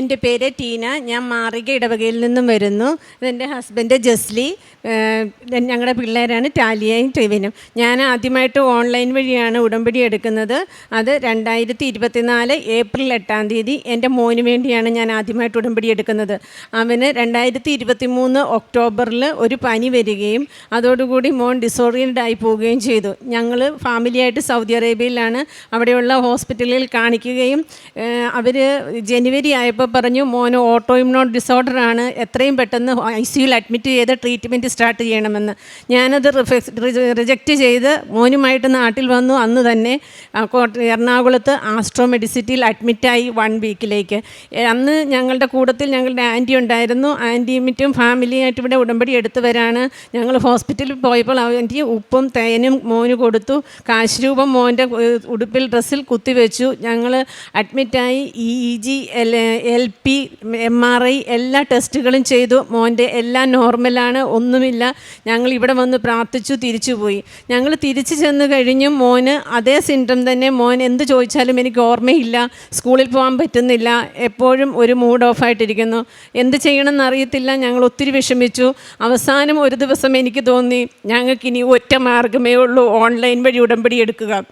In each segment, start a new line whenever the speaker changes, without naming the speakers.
എന്റെ പേര് ടീന. ഞാൻ മാറിക ഇടവകയിൽ നിന്നും വരുന്നു. ഇതെന്റെ ഹസ്ബൻഡ് ജസ്ലി. ഞങ്ങളുടെ പിള്ളേരാണ് ടാലിയയും ടിവിനും ഞാൻ ആദ്യമായിട്ട് ഓൺലൈൻ വഴിയാണ് ഉടമ്പടി എടുക്കുന്നത്. അത് രണ്ടായിരത്തി ഇരുപത്തിനാല് ഏപ്രിൽ എട്ടാം തീയതി എന്റെ മോന് വേണ്ടിയാണ് ഞാൻ ആദ്യമായിട്ട് ഉടമ്പടി എടുക്കുന്നത്. അവന് രണ്ടായിരത്തി ഇരുപത്തി മൂന്ന് ഒക്ടോബറിൽ ഒരു പനി വരികയും അതോടുകൂടി മോൻ ഡിസോറിയൻഡ് ആയി പോവുകയും ചെയ്തു. ഞങ്ങൾ ഫാമിലിയായിട്ട് സൗദി അറേബ്യയിലാണ്. അവിടെയുള്ള ഹോസ്പിറ്റലിൽ കാണിക്കുകയും അവർ ജനുവരി ആയപ്പോൾ പറഞ്ഞു മോന് ഓട്ടോ ഇമ്യൂണോ ഡിസോർഡർ ആണ്. എത്രയും പെട്ടെന്ന് ഐ സിയുൽ അഡ്മിറ്റ് ചെയ്ത് ട്രീറ്റ്മെന്റ് സ്റ്റാർട്ട് ചെയ്യണമെന്ന്. ഞാനത് റിജക്റ്റ് ചെയ്ത് മോനുമായിട്ട് നാട്ടിൽ വന്നു. അന്ന് തന്നെ എറണാകുളത്ത് ആസ്ട്രോ മെഡിസിറ്റിയിൽ അഡ്മിറ്റായി വൺ വീക്കിലേക്ക് അന്ന് ഞങ്ങളുടെ കൂട്ടത്തിൽ ഞങ്ങളുടെ ആന്റി ഉണ്ടായിരുന്നു. ആന്റിമിറ്റും ഫാമിലിയായിട്ട് ഇവിടെ ഉടമ്പടി എടുത്തവരാണ്. ഞങ്ങൾ ഹോസ്പിറ്റലിൽ പോയപ്പോൾ ആന്റി ഉപ്പും തേനും മോന് കൊടുത്തു. കാശ് രൂപം മോന്റെ ഉടുപ്പിൽ ഡ്രസ്സിൽ കുത്തിവെച്ചു. ഞങ്ങൾ അഡ്മിറ്റായി E E G L L P M R I എല്ലാ ടെസ്റ്റുകളും ചെയ്തു. മോന്റെ എല്ലാം നോർമലാണ് ഒന്നുമില്ല. ഞങ്ങൾ ഇവിടെ വന്ന് പ്രാർത്ഥിച്ചു തിരിച്ചു പോയി. ഞങ്ങൾ തിരിച്ചു ചെന്ന് കഴിഞ്ഞും മോന് അതേ സിൻഡം തന്നെ. മോൻ എന്ത് ചോദിച്ചാലും എനിക്ക് ഓർമ്മയില്ല. സ്കൂളിൽ പോകാൻ പറ്റുന്നില്ല. എപ്പോഴും ഒരു മൂഡ് ഓഫ് ആയിട്ടിരിക്കുന്നു. എന്ത് ചെയ്യണമെന്ന് അറിയത്തില്ല. ഞങ്ങൾ ഒത്തിരി വിഷമിച്ചു. അവസാനം ഒരു ദിവസം എനിക്ക് തോന്നി ഞങ്ങൾക്കിനി ഒറ്റ മാർഗമേ ഉള്ളൂ. ഓൺലൈൻ വഴി ഉടമ്പടി എടുക്കുക.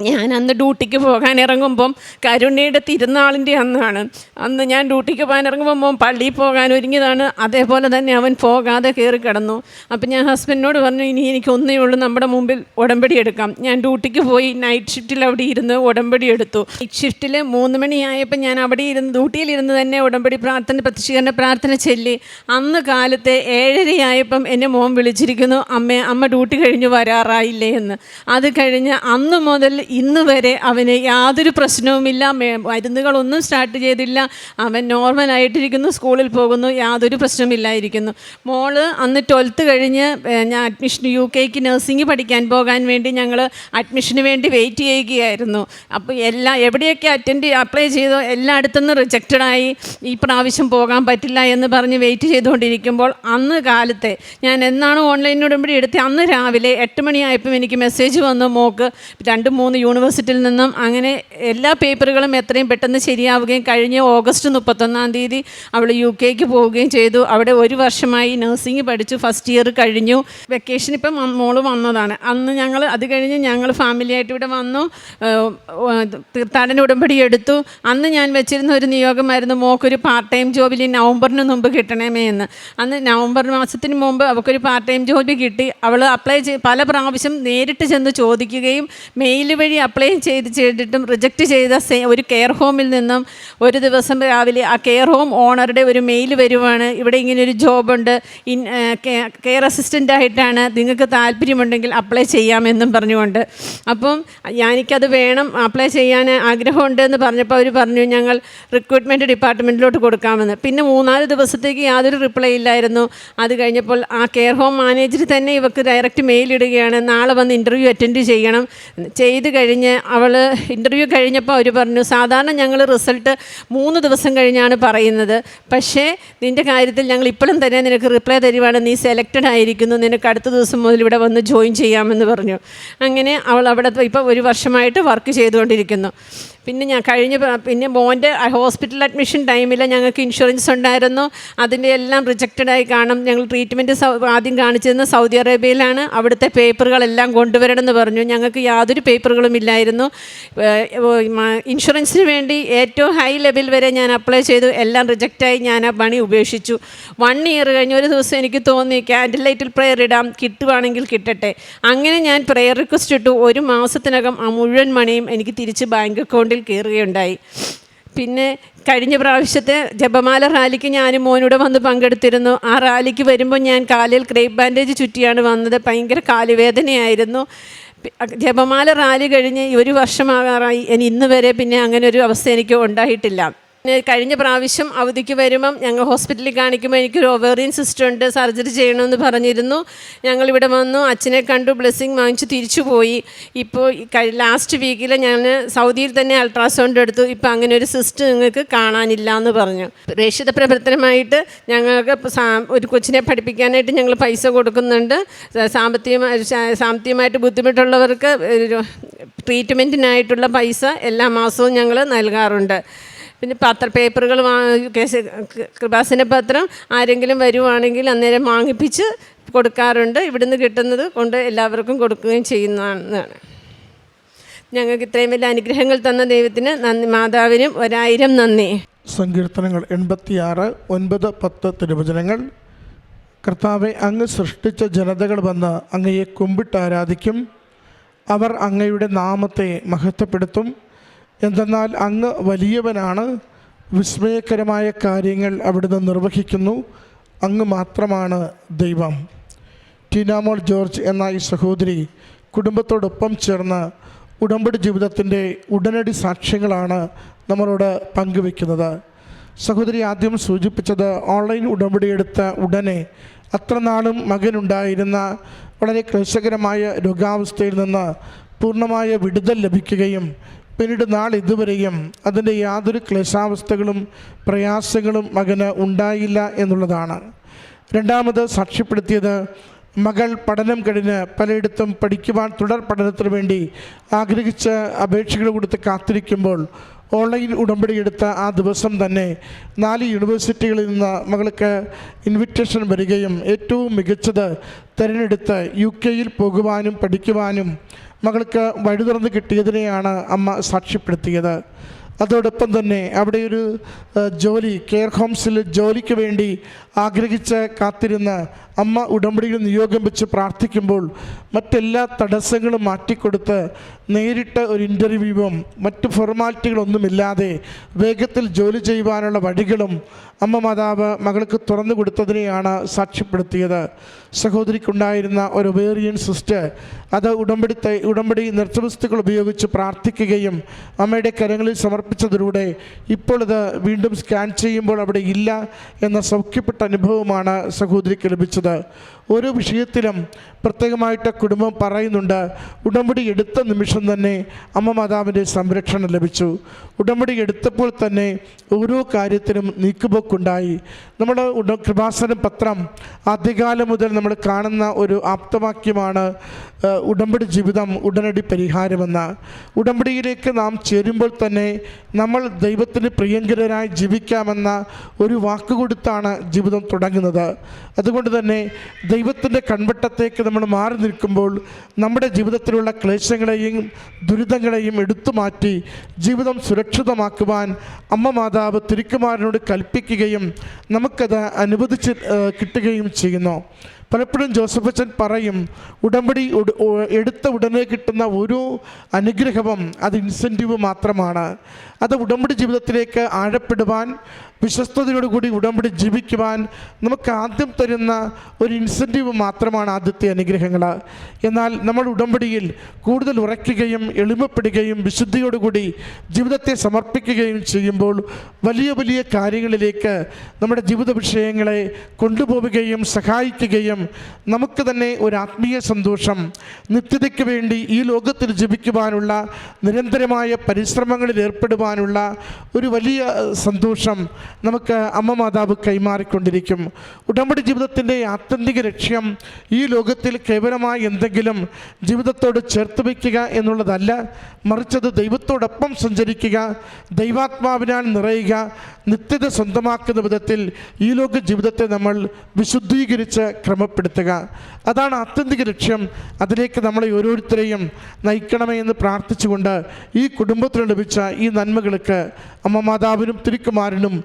ഞാൻ അന്ന് ഡ്യൂട്ടിക്ക് പോകാൻ ഇറങ്ങുമ്പം കരുണയുടെ തിരുനാളിന്റെ അന്നാണ്. അന്ന് ഞാൻ ഡ്യൂട്ടിക്ക് പോകാൻ ഇറങ്ങുമ്പോൾ മോൻ പള്ളിയിൽ പോകാൻ ഒരുങ്ങിയതാണ്. അതേപോലെ തന്നെ അവൻ പോകാതെ കയറി കിടന്നു. അപ്പം ഞാൻ ഹസ്ബൻഡിനോട് പറഞ്ഞു ഇനി എനിക്ക് ഒന്നേ ഉള്ളൂ നമ്മുടെ മുമ്പിൽ ഉടമ്പടി എടുക്കാം. ഞാൻ ഡ്യൂട്ടിക്ക് പോയി നൈറ്റ് ഷിഫ്റ്റിൽ അവിടെ ഇരുന്ന് ഉടമ്പടി എടുത്തു. നൈറ്റ് ഷിഫ്റ്റിൽ മൂന്ന് മണിയായപ്പോൾ ഞാൻ അവിടെ ഇരുന്ന് ഡ്യൂട്ടിയിലിരുന്ന് തന്നെ ഉടമ്പടി പ്രാർത്ഥന പ്രതിഷ്ഠീകരണ പ്രാർത്ഥന ചൊല്ലി. അന്ന് കാലത്തെ ഏഴരയായപ്പം എന്നെ മോൻ വിളിച്ചിരിക്കുന്നു അമ്മേ അമ്മ ഡ്യൂട്ടി കഴിഞ്ഞ് വരാറായില്ലേ? എന്ന്. അത് കഴിഞ്ഞ് അന്ന് മുതൽ ഇന്ന് വരെ അവന് യാതൊരു പ്രശ്നവുമില്ല. മരുന്നുകളൊന്നും സ്റ്റാർട്ട് ചെയ്തില്ല. അവൻ നോർമൽ നോർമലായിട്ടിരിക്കുന്നു സ്കൂളിൽ പോകുന്നു യാതൊരു പ്രശ്നമില്ലായിരിക്കുന്നു മോൾ അന്ന് ട്വൽത്ത് കഴിഞ്ഞ് ഞാൻ അഡ്മിഷൻ യു കെക്ക് നഴ്സിംഗ് പഠിക്കാൻ പോകാൻ വേണ്ടി ഞങ്ങൾ അഡ്മിഷന് വേണ്ടി വെയിറ്റ് ചെയ്യുകയായിരുന്നു. അപ്പോൾ എല്ലാ എവിടെയൊക്കെ അറ്റൻഡ് അപ്ലൈ ചെയ്തോ എല്ലായിടത്തുനിന്ന് റിജക്റ്റഡ് ആയി. ഈ പ്രാവശ്യം പോകാൻ പറ്റില്ല എന്ന് പറഞ്ഞ് വെയിറ്റ് ചെയ്തുകൊണ്ടിരിക്കുമ്പോൾ അന്ന് കാലത്തെ ഞാൻ എന്നാണ് ഓൺലൈൻ ഉടമ്പടി അന്ന് രാവിലെ എട്ട് മണിയായപ്പം എനിക്ക് മെസ്സേജ് വന്നു മോക്ക് രണ്ട് മൂന്ന് യൂണിവേഴ്സിറ്റിയിൽ നിന്നും അങ്ങനെ എല്ലാ പേപ്പറുകളും എത്രയും പെട്ടെന്ന് ശരിയാവുകയും കഴിഞ്ഞ ഓഗസ്റ്റ് മുപ്പത്തൊന്നാം തീയതി അവൾ യു കെക്ക് പോവുകയും ചെയ്തു. അവിടെ ഒരു വർഷമായി നഴ്സിംഗ് പഠിച്ചു. ഫസ്റ്റ് ഇയർ കഴിഞ്ഞു. വെക്കേഷൻ ഇപ്പം മോൾ വന്നതാണ്. അന്ന് ഞങ്ങൾ അത് കഴിഞ്ഞ് ഞങ്ങൾ ഫാമിലിയായിട്ട് ഇവിടെ വന്നു. തീർത്ഥാടന ഉടമ്പടി എടുത്തു. അന്ന് ഞാൻ വെച്ചിരുന്ന ഒരു നിയോഗമായിരുന്നു മോക്കൊരു പാർട്ട് ടൈം ജോബിൽ നവംബറിന് മുമ്പ് കിട്ടണമേ എന്ന്. അന്ന് നവംബർ മാസത്തിന് മുമ്പ് അവൾക്കൊരു പാർട്ട് ടൈം ജോബി കിട്ടി. അവൾ അപ്ലൈ ചെയ്ത് പല പ്രാവശ്യം നേരിട്ട് ചെന്ന് ചോദിക്കുകയും മെയിൽ വഴി അപ്ലൈ ചെയ്ത് ചെയ്തിട്ടും റിജക്റ്റ് ചെയ്ത ഒരു കെയർ ഹോമിൽ നിന്നും ഒരു ദിവസം രാവിലെ ആ കെയർ ഹോം ഓണറുടെ ഒരു മെയിൽ വരുവാണ്. ഇവിടെ ഇങ്ങനെ ഒരു ജോബുണ്ട് ഇൻ കെയർ അസിസ്റ്റന്റായിട്ടാണ് നിങ്ങൾക്ക് താല്പര്യമുണ്ടെങ്കിൽ അപ്ലൈ ചെയ്യാമെന്നും പറഞ്ഞുകൊണ്ട്. അപ്പം എനിക്കത് വേണം അപ്ലൈ ചെയ്യാൻ ആഗ്രഹമുണ്ട് എന്ന് പറഞ്ഞപ്പോൾ അവർ പറഞ്ഞു ഞങ്ങൾ റിക്രൂട്ട്മെന്റ് ഡിപ്പാർട്ട്മെന്റിലോട്ട് കൊടുക്കാമെന്ന്. പിന്നെ മൂന്നാൽ ദിവസത്തേക്ക് യാതൊരു റിപ്ലൈ ഇല്ലായിരുന്നു. അത് കഴിഞ്ഞപ്പോൾ ആ കെയർ ഹോം മാനേജർ തന്നെ ഇവർക്ക് ഡയറക്റ്റ് മെയിൽ ഇടുകയാണ്. നാളെ വന്ന് ഇന്റർവ്യൂ അറ്റൻഡ് ചെയ്യണം. ചെയ്ത് കഴിഞ്ഞ് അവൾ ഇന്റർവ്യൂ കഴിഞ്ഞപ്പോൾ അവർ പറഞ്ഞു സാധാരണ ഞങ്ങൾ റിസൾട്ട് മൂന്ന് ദിവസം കഴിഞ്ഞാണ് പറയുന്നത്. പക്ഷേ നിന്റെ കാര്യത്തിൽ ഞങ്ങൾ ഇപ്പോഴും തന്നെ നിനക്ക് റിപ്ലൈ തരുവാണ്. നീ സെലക്റ്റഡ് ആയിരിക്കുന്നു. നിനക്ക് അടുത്ത ദിവസം മുതൽ ഇവിടെ വന്ന് ജോയിൻ ചെയ്യാമെന്ന് പറഞ്ഞു. അങ്ങനെ അവൾ അവിടെ ഇപ്പോൾ ഒരു വർഷമായിട്ട് വർക്ക് ചെയ്തുകൊണ്ടിരിക്കുന്നു. പിന്നെ ഞാൻ കഴിഞ്ഞ പിന്നെ മോന്റെ ഹോസ്പിറ്റൽ അഡ്മിഷൻ ടൈമിൽ ഞങ്ങൾക്ക് ഇൻഷുറൻസ് ഉണ്ടായിരുന്നു. അതിന്റെ എല്ലാം റിജക്റ്റഡ് ആയി കാണും. ഞങ്ങൾ ട്രീറ്റ്മെന്റ് ആദ്യം കാണിച്ചിരുന്നത് സൗദി അറേബ്യയിലാണ്. അവിടുത്തെ പേപ്പറുകളെല്ലാം കൊണ്ടുവരണം എന്ന് പറഞ്ഞു. ഞങ്ങൾക്ക് യാതൊരു പേപ്പറുകളും ഇല്ലായിരുന്നു. ഇൻഷുറൻസിന് വേണ്ടി ഏറ്റവും ഹൈ ലെവൽ വരെ ഞാൻ അപ്ലൈ ചെയ്തു. എല്ലാം റിജക്റ്റായി ഞാൻ ആ പണി ഉപേക്ഷിച്ചു. വൺ ഇയർ കഴിഞ്ഞ ഒരു ദിവസം എനിക്ക് തോന്നി ക്യാൻഡിൽ ലൈറ്റിൽ പ്രെയർ ഇടാം. കിട്ടുവാണെങ്കിൽ കിട്ടട്ടെ. അങ്ങനെ ഞാൻ പ്രയർ റിക്വസ്റ്റ് ഇട്ടു. ഒരു മാസത്തിനകം ആ മുഴുവൻ മണിയും എനിക്ക് തിരിച്ച് ബാങ്ക് അക്കൗണ്ടിൽ കയറുകയുണ്ടായി. പിന്നെ കഴിഞ്ഞ പ്രാവശ്യത്തെ ജപമാല റാലിക്ക് ഞാനും മോനൂടെ വന്ന് പങ്കെടുത്തിരുന്നു. ആ റാലിക്ക് വരുമ്പോൾ ഞാൻ കാലിൽ ക്രേപ്പ് ബാൻഡേജ് ചുറ്റിയാണ് വന്നത്. ഭയങ്കര കാലുവേദനയായിരുന്നു. ജപമാല റാലി കഴിഞ്ഞ് ഒരു വർഷമാകാറായി. ഇനി ഇന്ന് വരെ പിന്നെ അങ്ങനെ ഒരു അവസ്ഥ എനിക്ക് ഉണ്ടായിട്ടില്ല. കഴിഞ്ഞ പ്രാവശ്യം അവധിക്ക് വരുമ്പം ഞങ്ങൾ ഹോസ്പിറ്റലിൽ കാണിക്കുമ്പോൾ എനിക്കൊരു ഒവേറിയൻ സിസ്റ്റം ഉണ്ട് സർജറി ചെയ്യണമെന്ന് പറഞ്ഞിരുന്നു. ഞങ്ങളിവിടെ വന്നു അച്ഛനെ കണ്ടു ബ്ലെസ്സിങ് വാങ്ങിച്ചു തിരിച്ചു പോയി. ഇപ്പോൾ ലാസ്റ്റ് വീക്കിൽ ഞാൻ സൗദിയിൽ തന്നെ അൾട്രാസൗണ്ട് എടുത്തു. ഇപ്പോൾ അങ്ങനെ ഒരു സിസ്റ്റ് നിങ്ങൾക്ക് കാണാനില്ല എന്ന് പറഞ്ഞു. പ്രേക്ഷിത പ്രവർത്തനമായിട്ട് ഞങ്ങൾക്ക് ഒരു കൊച്ചിനെ പഠിപ്പിക്കാനായിട്ട് ഞങ്ങൾ പൈസ കൊടുക്കുന്നുണ്ട്. സാമ്പത്തികമായി സാമ്പത്തികമായിട്ട് ബുദ്ധിമുട്ടുള്ളവർക്ക് ട്രീറ്റ്മെന്റിനായിട്ടുള്ള പൈസ എല്ലാ മാസവും ഞങ്ങൾ നൽകാറുണ്ട്. പിന്നെ പത്ര പേപ്പറുകൾ കേസ് കൃപാസന പത്രം ആരെങ്കിലും വരുവാണെങ്കിൽ അന്നേരം വാങ്ങിപ്പിച്ച് കൊടുക്കാറുണ്ട്. ഇവിടുന്ന് കിട്ടുന്നത് കൊണ്ട് എല്ലാവർക്കും കൊടുക്കുകയും ചെയ്യുന്നതാണ്. ഞങ്ങൾക്ക് ഇത്രയും വലിയ അനുഗ്രഹങ്ങൾ തന്ന ദൈവത്തിന് നന്ദി. മാതാവിനും ഒരായിരം നന്ദി.
സങ്കീർത്തനങ്ങൾ എൺപത്തിയാറ് ഒൻപത് പത്ത് തിരുവചനങ്ങൾ. കർത്താവെ അങ്ങ് സൃഷ്ടിച്ച ജനതകൾ വന്ന് അങ്ങയെ കുമ്പിട്ട് ആരാധിക്കും. അവർ അങ്ങയുടെ നാമത്തെ മഹത്വപ്പെടുത്തും. എന്തെന്നാൽ അങ്ങ് വലിയവനാണ്. വിസ്മയകരമായ കാര്യങ്ങൾ അവിടുന്ന് നിർവഹിക്കുന്നു. അങ്ങ് മാത്രമാണ് ദൈവം. ടീനാമോൾ ജോർജ് എന്ന ഈ സഹോദരി കുടുംബത്തോടൊപ്പം ചേർന്ന് ഉടമ്പടി ജീവിതത്തിന്റെ ഉടനടി സാക്ഷ്യങ്ങളാണ് നമ്മളോട് പങ്കുവെക്കുന്നത് സഹോദരി ആദ്യം സൂചിപ്പിച്ചത് ഓൺലൈൻ ഉടമ്പടി എടുത്ത ഉടനെ അത്ര നാളും മകനുണ്ടായിരുന്ന വളരെ ക്ലേശകരമായ രോഗാവസ്ഥയിൽ നിന്ന് പൂർണമായ വിടുതൽ ലഭിക്കുകയും പിന്നീട് നാൾ ഇതുവരെയും അതിന്റെ യാതൊരു ക്ലേശാവസ്ഥകളും പ്രയാസങ്ങളും മകന് ഉണ്ടായില്ല എന്നുള്ളതാണ്. രണ്ടാമത് സാക്ഷ്യപ്പെടുത്തിയത് മകൾ പഠനം കഴിഞ്ഞ് പലയിടത്തും പഠിക്കുവാൻ തുടർ പഠനത്തിന് വേണ്ടി ആഗ്രഹിച്ച് അപേക്ഷകൾ കൊടുത്ത് കാത്തിരിക്കുമ്പോൾ ഓൺലൈൻ ഉടമ്പടി എടുത്ത ആ ദിവസം തന്നെ നാല് യൂണിവേഴ്സിറ്റികളിൽ നിന്ന് മകൾക്ക് ഇൻവിറ്റേഷൻ വരികയും ഏറ്റവും മികച്ചത് തിരഞ്ഞെടുത്ത് യു കെയിൽ പോകുവാനും പഠിക്കുവാനും മകൾക്ക് വഴി തുറന്ന് കിട്ടിയതിനെയാണ് അമ്മ സാക്ഷ്യപ്പെടുത്തിയത്. അതോടൊപ്പം തന്നെ അവിടെ ഒരു ജോലി കെയർ ഹോംസിൽ ജോലിക്ക് വേണ്ടി ആഗ്രഹിച്ച് കാത്തിരുന്ന് അമ്മ ഉടമ്പടിയിൽ നിയോഗം വെച്ച് പ്രാർത്ഥിക്കുമ്പോൾ മറ്റെല്ലാ തടസ്സങ്ങളും മാറ്റിക്കൊടുത്ത് നേരിട്ട ഒരു ഇന്റർവ്യൂവും മറ്റ് ഫോർമാലിറ്റികളൊന്നുമില്ലാതെ വേഗത്തിൽ ജോലി ചെയ്യുവാനുള്ള വഴികളും അമ്മ മാതാവ് മകൾക്ക് തുറന്നു കൊടുത്തതിനെയാണ് സാക്ഷ്യപ്പെടുത്തിയത്. സഹോദരിക്കുണ്ടായിരുന്ന ഒരു വേറിയൻ സിസ്റ്റർ അത് ഉടമ്പടി ഉടമ്പടി നൃത്തവസ്തുക്കൾ ഉപയോഗിച്ച് പ്രാർത്ഥിക്കുകയും അമ്മയുടെ കരങ്ങളിൽ സമർപ്പിച്ചതിലൂടെ ഇപ്പോൾ ഇത് വീണ്ടും സ്കാൻ ചെയ്യുമ്പോൾ അവിടെ ഇല്ല എന്ന സൗഖ്യപ്പെട്ട അനുഭവമാണ് സഹോദരിക്ക് ലഭിച്ചത്. da, ഓരോ വിഷയത്തിലും പ്രത്യേകമായിട്ട് കുടുംബം പറയുന്നുണ്ട്. ഉടമ്പടി എടുത്ത നിമിഷം തന്നെ അമ്മ മാതാവിന്റെ സംരക്ഷണം ലഭിച്ചു. ഉടമ്പടി എടുത്തപ്പോൾ തന്നെ ഓരോ കാര്യത്തിനും നീക്കുപോക്കുണ്ടായി. നമ്മൾ കൃപാസന പത്രം ആദ്യകാലം മുതൽ നമ്മൾ കാണുന്ന ഒരു ആപ്തവാക്യമാണ് ഉടമ്പടി ജീവിതം ഉടനടി പരിഹാരമെന്ന്. ഉടമ്പടിയിലേക്ക് നാം ചേരുമ്പോൾ തന്നെ നമ്മൾ ദൈവത്തിന് പ്രിയങ്കരനായി ജീവിക്കാമെന്ന ഒരു വാക്കുകൊടുത്താണ് ജീവിതം തുടങ്ങുന്നത്. അതുകൊണ്ട് തന്നെ ദൈവത്തിന്റെ കൺവട്ടത്തേക്ക് നമ്മൾ മാറി നിൽക്കുമ്പോൾ നമ്മുടെ ജീവിതത്തിലുള്ള ക്ലേശങ്ങളെയും ദുരിതങ്ങളെയും എടുത്തു മാറ്റി ജീവിതം സുരക്ഷിതമാക്കുവാൻ അമ്മ മാതാവ് തിരുക്കുമാരനോട് കൽപ്പിക്കുകയും നമുക്കത് അനുവദിച്ച് കിട്ടുകയും ചെയ്യുന്നു. പലപ്പോഴും ജോസഫ് അച്ഛൻ പറയും ഉടമ്പടി എടുത്ത ഉടനെ കിട്ടുന്ന ഒരു അനുഗ്രഹവും അത് ഇൻസെന്റീവ് മാത്രമാണ്. അത് ഉടമ്പടി ജീവിതത്തിലേക്ക് ആഴപ്പെടുവാൻ വിശ്വസ്തയോടുകൂടി ഉടമ്പടി ജീവിക്കുവാൻ നമുക്ക് ആദ്യം തരുന്ന ഒരു ഇൻസെന്റീവ് മാത്രമാണ് ആദ്യത്തെ അനുഗ്രഹങ്ങൾ. എന്നാൽ നമ്മൾ ഉടമ്പടിയിൽ കൂടുതൽ ഉറയ്ക്കുകയും എളിമപ്പെടുകയും വിശുദ്ധിയോടുകൂടി ജീവിതത്തെ സമർപ്പിക്കുകയും ചെയ്യുമ്പോൾ വലിയ വലിയ കാര്യങ്ങളിലേക്ക് നമ്മുടെ ജീവിത വിഷയങ്ങളെ കൊണ്ടുപോവുകയും സഹായിക്കുകയും നമുക്ക് തന്നെ ഒരു ആത്മീയ സന്തോഷം നിത്യതയ്ക്ക് വേണ്ടി ഈ ലോകത്തിൽ ജീവിക്കുവാനുള്ള നിരന്തരമായ പരിശ്രമങ്ങളിൽ ഏർപ്പെടുവാനുള്ള ഒരു വലിയ സന്തോഷം നമുക്ക് അമ്മ മാതാവ് കൈമാറിക്കൊണ്ടിരിക്കും. ഉടമ്പടി ജീവിതത്തിന്റെ ആത്യന്തിക ലക്ഷ്യം ഈ ലോകത്തിൽ കേവലമായ എന്തെങ്കിലും ജീവിതത്തോട് ചേർത്ത് വയ്ക്കുക എന്നുള്ളതല്ല മറിച്ചത് ദൈവത്തോടൊപ്പം സഞ്ചരിക്കുക ദൈവാത്മാവിനാൽ നിറയുക നിത്യത സ്വന്തമാക്കുന്ന വിധത്തിൽ ഈ ലോക ജീവിതത്തെ നമ്മൾ വിശുദ്ധീകരിച്ച് ക്രമപ്പെടുത്തുക. അതാണ് ആത്യന്തിക ലക്ഷ്യം. അതിലേക്ക് നമ്മളെ ഓരോരുത്തരെയും നയിക്കണമേ എന്ന് പ്രാർത്ഥിച്ചുകൊണ്ട് ഈ കുടുംബത്തിന് ലഭിച്ച ഈ നന്മകൾക്ക് അമ്മ മാതാവിനും തിരുക്കുമാരനും